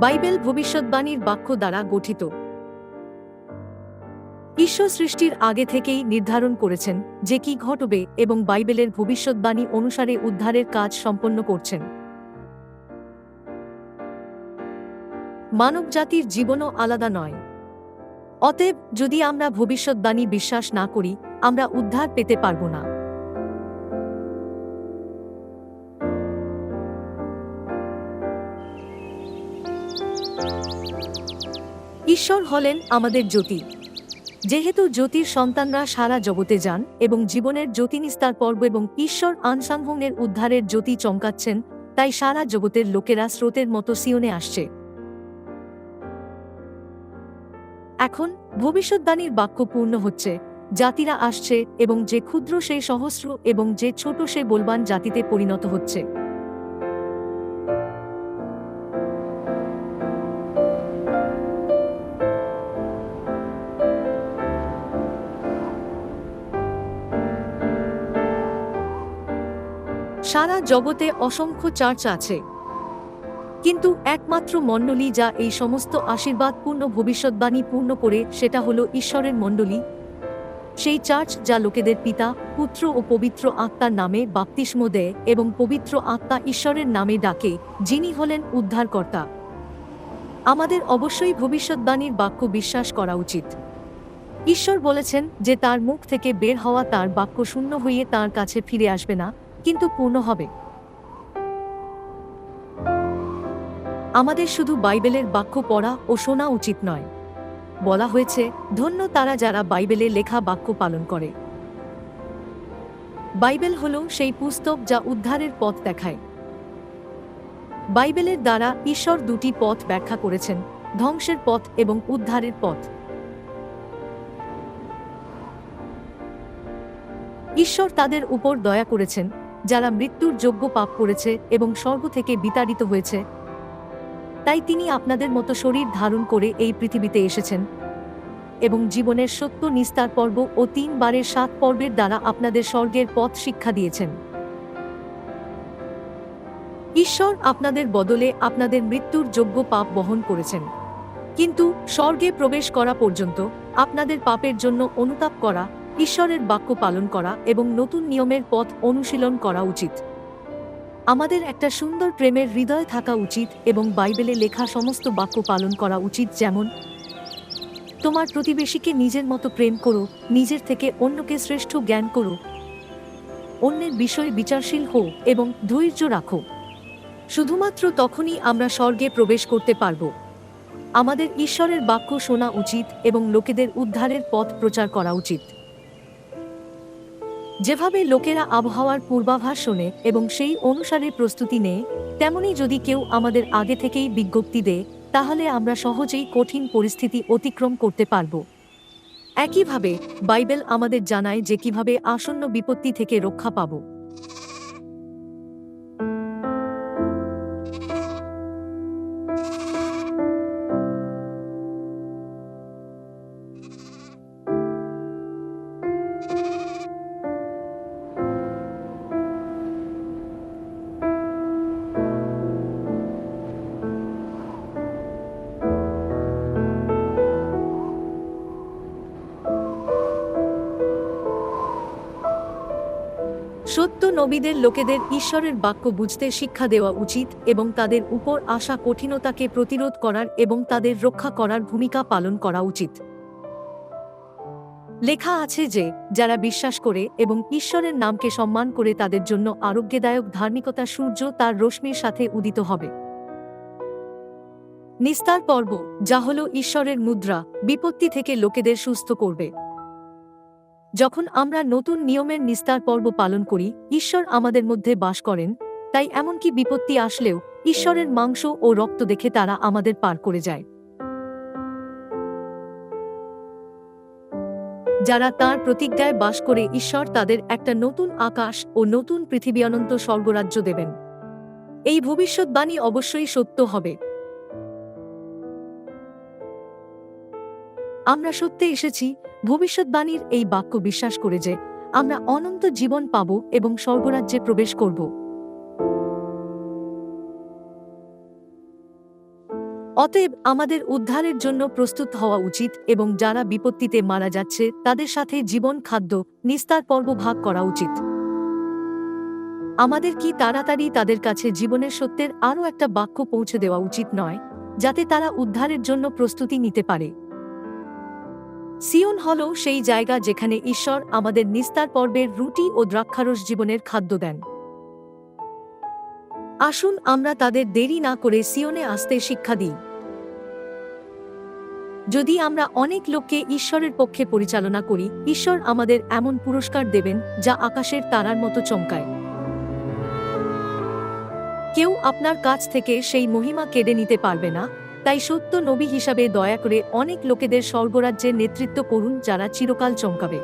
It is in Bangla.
বাইবেল ভবিষ্যৎবাণীর বাক্য দ্বারা গঠিত। ঈশ্বর সৃষ্টির আগে থেকেই নির্ধারণ করেছেন যে কি ঘটবে এবং বাইবেলের ভবিষ্যৎবাণী অনুসারে উদ্ধারের কাজ সম্পন্ন করছেন। মানবজাতির জীবনও আলাদা নয়। অতএব যদি আমরা ভবিষ্যৎবাণী বিশ্বাস না করি, আমরা উদ্ধার পেতে পারব না। ঈশ্বর হলেন আমাদের জ্যোতি। যেহেতু জ্যোতির সন্তানরা সারা জগতে যান এবং জীবনের জ্যোতি নিস্তার পর্ব এবং ঈশ্বর আনসাংহংয়ের উদ্ধারের জ্যোতি চমকাচ্ছেন, তাই সারা জগতের লোকেরা স্রোতের মতো সিয়নে আসছে। এখন ভবিষ্যৎবাণীর বাক্য পূর্ণ হচ্ছে, জাতিরা আসছে এবং যে ক্ষুদ্র সে সহস্র এবং যে ছোট সে বলবান জাতিতে পরিণত হচ্ছে। সারা জগতে অসংখ্য চার্চ আছে। কিন্তু একমাত্র মণ্ডলী যা এই সমস্ত আশীর্বাদপূর্ণ ভবিষ্যৎবাণী পূর্ণ করে, সেটা হলো ঈশ্বরের মণ্ডলী। সেই চার্চ যা লোকেদের পিতা, পুত্র ও পবিত্র আত্মার নামে বাপ্তিস্ম দেয় এবং পবিত্র আত্মা ঈশ্বরের নামে ডাকে, যিনি হলেন উদ্ধারকর্তা। আমাদের অবশ্যই ভবিষ্যৎবাণীর বাক্য বিশ্বাস করা উচিত। ঈশ্বর বলেছেন যে তার মুখ থেকে বের হওয়া তার বাক্য শূন্য হয়ে তার কাছে ফিরে আসবে না। কিন্তু পূর্ণ হবে। আমাদের শুধু বাইবেলের বাক্য পড়া ও শোনা উচিত নয়। বলা হয়েছে, ধন্য তারা যারা বাইবেলে লেখা বাক্য পালন করে। বাইবেল হল সেই পুস্তক যা উদ্ধারের পথ দেখায়। বাইবেলের দ্বারা ঈশ্বর দুটি পথ ব্যাখ্যা করেছেন, ধ্বংসের পথ এবং উদ্ধারের পথ। ঈশ্বর তাদের উপর দয়া করেছেন যারা মৃত্যুর যোগ্য পাপ করেছে এবং স্বর্গ থেকে বিতাড়িত হয়েছে। তাই তিনি আপনাদের মতো শরীর ধারণ করে এই পৃথিবীতে এসেছেন। এবং জীবনের সত্য নিস্তার পর্ব ও তিনবারের সাত পর্বের দ্বারা আপনাদের স্বর্গের পথ শিক্ষা দিয়েছেন। ঈশ্বর আপনাদের বদলে আপনাদের মৃত্যুর যোগ্য পাপ বহন করেছেন। কিন্তু স্বর্গে প্রবেশ করা পর্যন্ত আপনাদের পাপের জন্য অনুতাপ করা ঈশ্বরের বাক্য পালন করা এবং নতুন নিয়মের পথ অনুশীলন করা উচিত। আমাদের একটা সুন্দর প্রেমের হৃদয় থাকা উচিত এবং বাইবেলে লেখা সমস্ত বাক্য পালন করা উচিত যেমন, তোমার প্রতিবেশীকে নিজের মতো প্রেম করো, নিজের থেকে অন্যকে শ্রেষ্ঠ জ্ঞান করো। অন্যের বিষয়ে বিচারশীল হও এবং ধৈর্য রাখো। শুধুমাত্র তখনই আমরা স্বর্গে প্রবেশ করতে পারব। আমাদের ঈশ্বরের বাক্য শোনা উচিত এবং লোকেদের উদ্ধারের পথ প্রচার করা উচিত। যেভাবে লোকেরা আবহাওয়ার পূর্বাভাস শোনে এবং সেই অনুসারে প্রস্তুতি নেয়, তেমনি যদি কেউ আমাদের আগে থেকেই বিজ্ঞপ্তি দেয়, তাহলে আমরা সহজেই কঠিন পরিস্থিতি অতিক্রম করতে পারব। একইভাবে বাইবেল আমাদের জানায় যে কীভাবে আসন্ন বিপত্তি থেকে রক্ষা পাব। সত্য নবীদের লোকেদের ঈশ্বরের বাক্য বুঝতে শিক্ষা দেওয়া উচিত এবং তাদের উপর আসা কঠিনতাকে প্রতিরোধ করার এবং তাদের রক্ষা করার ভূমিকা পালন করা উচিত। লেখা আছে যে, যারা বিশ্বাস করে এবং ঈশ্বরের নামকে সম্মান করে তাদের জন্য আরোগ্যদায়ক ধার্মিকতা সূর্য তার রশ্মির সাথে উদিত হবে। নিস্তার পর্ব, যা হল ঈশ্বরের মুদ্রা, বিপত্তি থেকে লোকেদের সুস্থ করবে। যখন আমরা নতুন নিয়মের নিস্তার পর্ব পালন করি, ঈশ্বর আমাদের মধ্যে বাস করেন, তাই এমনকি বিপত্তি আসলেও ঈশ্বরের মাংস ও রক্ত দেখে তারা আমাদের পার করে যায়। যারা তার প্রতিজ্ঞায় বাস করে ঈশ্বর তাদের একটা নতুন আকাশ ও নতুন পৃথিবী অনন্ত স্বর্গরাজ্য দেবেন। এই ভবিষ্যৎবাণী অবশ্যই সত্য হবে। আমরা সত্যি এসেছি, ভবিষ্যৎবাণীর এই বাক্য বিশ্বাস করে যে আমরা অনন্ত জীবন পাব এবং স্বর্গরাজ্যে প্রবেশ করব। অতএব আমাদের উদ্ধারের জন্য প্রস্তুত হওয়া উচিত এবং যারা বিপত্তিতে মারা যাচ্ছে, তাদের সাথে জীবন, খাদ্য, নিস্তার পর্ব ভাগ করা উচিত। আমাদের কি তাড়াতাড়ি তাদের কাছে জীবনের সত্যের আরও একটা বাক্য পৌঁছে দেওয়া উচিত নয়, যাতে তারা উদ্ধারের জন্য প্রস্তুতি নিতে পারে? সিয়ন হল সেই জায়গা যেখানে ঈশ্বর আমাদের নিস্তার পর্বের রুটি ও দ্রাক্ষারস জীবনের খাদ্য দেন। আসুন আমরা তাদের দেরি না করে সিয়নে আসতে শিক্ষা দিই। যদি আমরা অনেক লোককে ঈশ্বরের পক্ষে পরিচালনা করি, ঈশ্বর আমাদের এমন পুরস্কার দেবেন যা আকাশের তারার মতো চমকায়। কেউ আপনার কাছ থেকে সেই মহিমা কেড়ে নিতে পারবে না। তাই সত্য নবী হিসাবে দয়া করে অনেক লোকেদের স্বর্গরাজ্যের নেতৃত্ব করুন যারা চিরকাল চমকাবে।